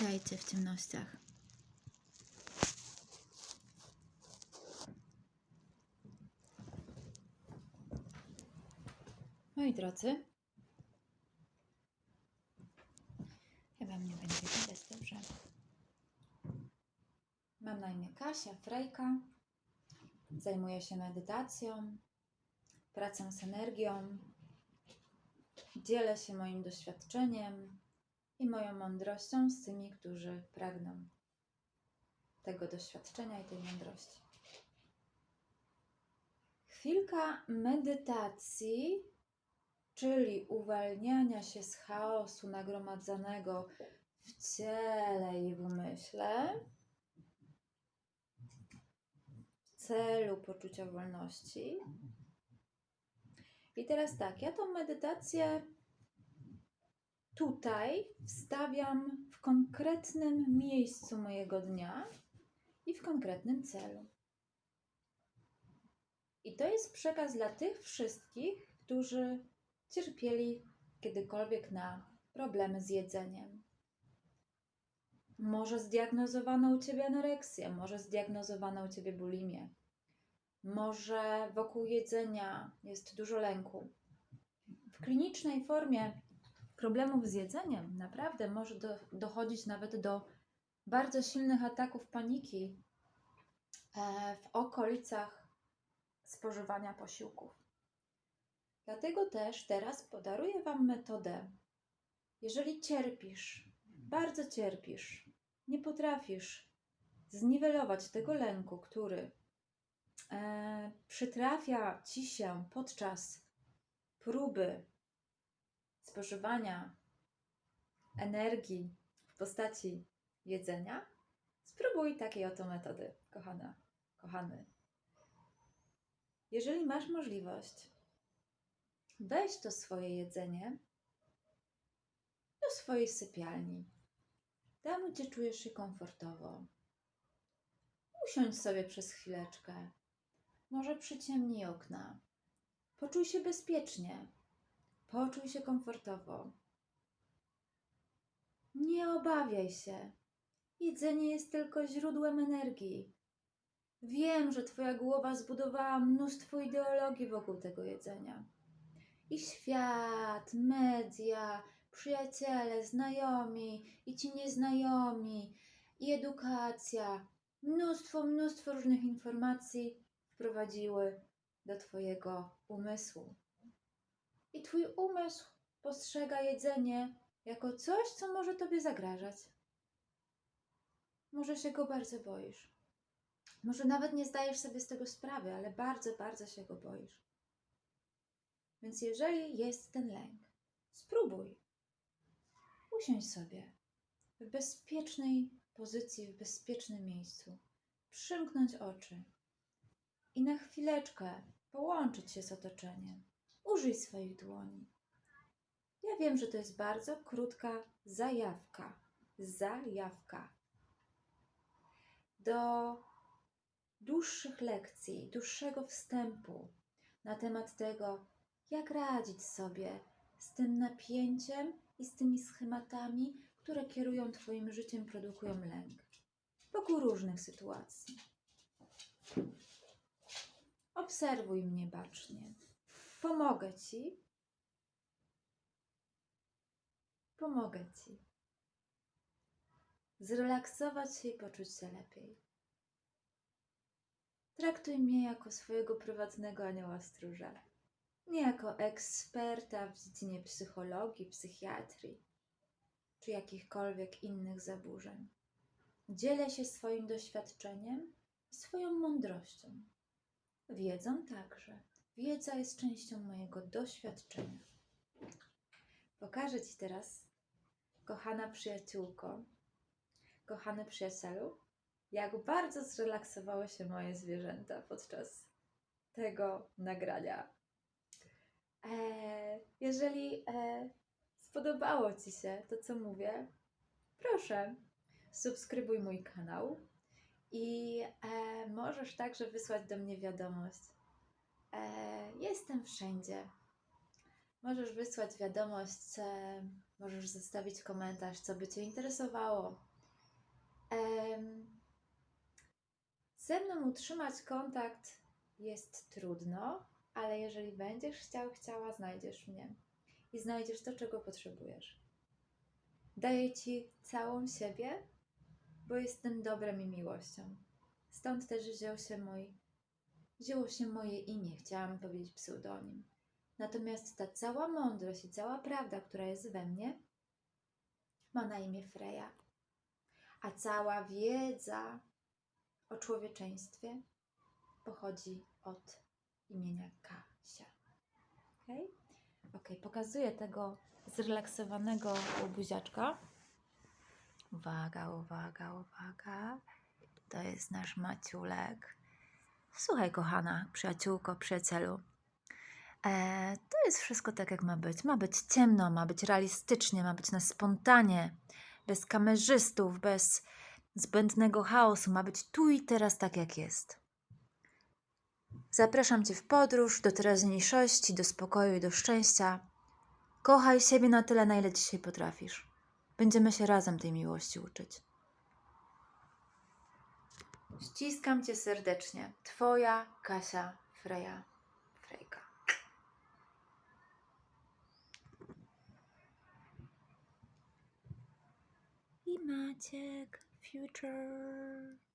Witajcie w ciemnościach. Moi drodzy, chyba mnie będzie widać dobrze. Mam na imię Kasia Frejka. Zajmuję się medytacją, pracą z energią. Dzielę się moim doświadczeniem i moją mądrością z tymi, którzy pragną tego doświadczenia i tej mądrości. Chwilka medytacji, czyli uwalniania się z chaosu nagromadzonego w ciele i w umyśle w celu poczucia wolności. I teraz tak, ja tą medytację tutaj wstawiam w konkretnym miejscu mojego dnia i w konkretnym celu. I to jest przekaz dla tych wszystkich, którzy cierpieli kiedykolwiek na problemy z jedzeniem. Może zdiagnozowano u ciebie anoreksję, może zdiagnozowano u ciebie bulimię, może wokół jedzenia jest dużo lęku. W klinicznej formie problemów z jedzeniem naprawdę może do, dochodzić nawet do bardzo silnych ataków paniki e, w okolicach spożywania posiłków. Dlatego też teraz podaruję Wam metodę. Jeżeli cierpisz, bardzo cierpisz, nie potrafisz zniwelować tego lęku, który e, przytrafia Ci się podczas próby spożywania energii w postaci jedzenia, spróbuj takiej oto metody, kochana, kochany. Jeżeli masz możliwość, weź to swoje jedzenie do swojej sypialni, tam gdzie czujesz się komfortowo. Usiądź sobie przez chwileczkę, może przyciemnij okna. Poczuj się bezpiecznie, Poczuj się komfortowo. Nie obawiaj się. Jedzenie jest tylko źródłem energii. Wiem, że Twoja głowa zbudowała mnóstwo ideologii wokół tego jedzenia. I świat, media, przyjaciele, znajomi i ci nieznajomi, i edukacja, mnóstwo, mnóstwo różnych informacji wprowadziły do Twojego umysłu. I twój umysł postrzega jedzenie jako coś, co może tobie zagrażać. Może się go bardzo boisz. Może nawet nie zdajesz sobie z tego sprawy, ale bardzo, bardzo się go boisz. Więc jeżeli jest ten lęk, spróbuj. Usiądź sobie w bezpiecznej pozycji, w bezpiecznym miejscu. Przymknąć oczy i na chwileczkę połączyć się z otoczeniem użyj swoich dłoni. Ja wiem, że to jest bardzo krótka zajawka. Zajawka. Do dłuższych lekcji, dłuższego wstępu na temat tego, jak radzić sobie z tym napięciem i z tymi schematami, które kierują Twoim życiem, produkują lęk. Wokół różnych sytuacji. Obserwuj mnie bacznie. Pomogę ci. Pomogę ci. Zrelaksować się i poczuć się lepiej. Traktuj mnie jako swojego prywatnego anioła stróża. Nie jako eksperta w dziedzinie psychologii, psychiatrii czy jakichkolwiek innych zaburzeń. Dzielę się swoim doświadczeniem i swoją mądrością. Wiedzą także. Wiedza jest częścią mojego doświadczenia. Pokażę Ci teraz, kochana przyjaciółko, kochany przyjacielu, jak bardzo zrelaksowały się moje zwierzęta podczas tego nagrania. E, jeżeli e, spodobało Ci się to, co mówię, proszę, subskrybuj mój kanał i e, możesz także wysłać do mnie wiadomość jestem wszędzie. Możesz wysłać wiadomość, e, możesz zostawić komentarz, co by Cię interesowało, ze mną utrzymać kontakt jest trudno, ale jeżeli będziesz chciał, chciała, znajdziesz mnie i znajdziesz to, czego potrzebujesz. Daję Ci całą siebie, bo jestem dobrem i miłością. Stąd też wziął się mój, wzięło się moje imię, chciałam powiedzieć pseudonim. Natomiast ta cała mądrość i cała prawda, która jest we mnie, ma na imię Freja. A cała wiedza o człowieczeństwie pochodzi od imienia Kasia. Ok? Ok, pokazuję tego zrelaksowanego buziaczka. Uwaga, uwaga, uwaga. To jest nasz Maciulek. Słuchaj, kochana przyjaciółko, przyjacielu. E, to jest wszystko tak, jak ma być. Ma być ciemno, ma być realistycznie, ma być na spontanie, bez kamerzystów, bez zbędnego chaosu. Ma być tu i teraz tak, jak jest. Zapraszam Cię w podróż do teraźniejszości, do spokoju i do szczęścia. Kochaj siebie na tyle, na ile dzisiaj potrafisz. Będziemy się razem tej miłości uczyć. Ściskam Cię serdecznie. Twoja Kasia Freja. Frejka. I Maciek Future.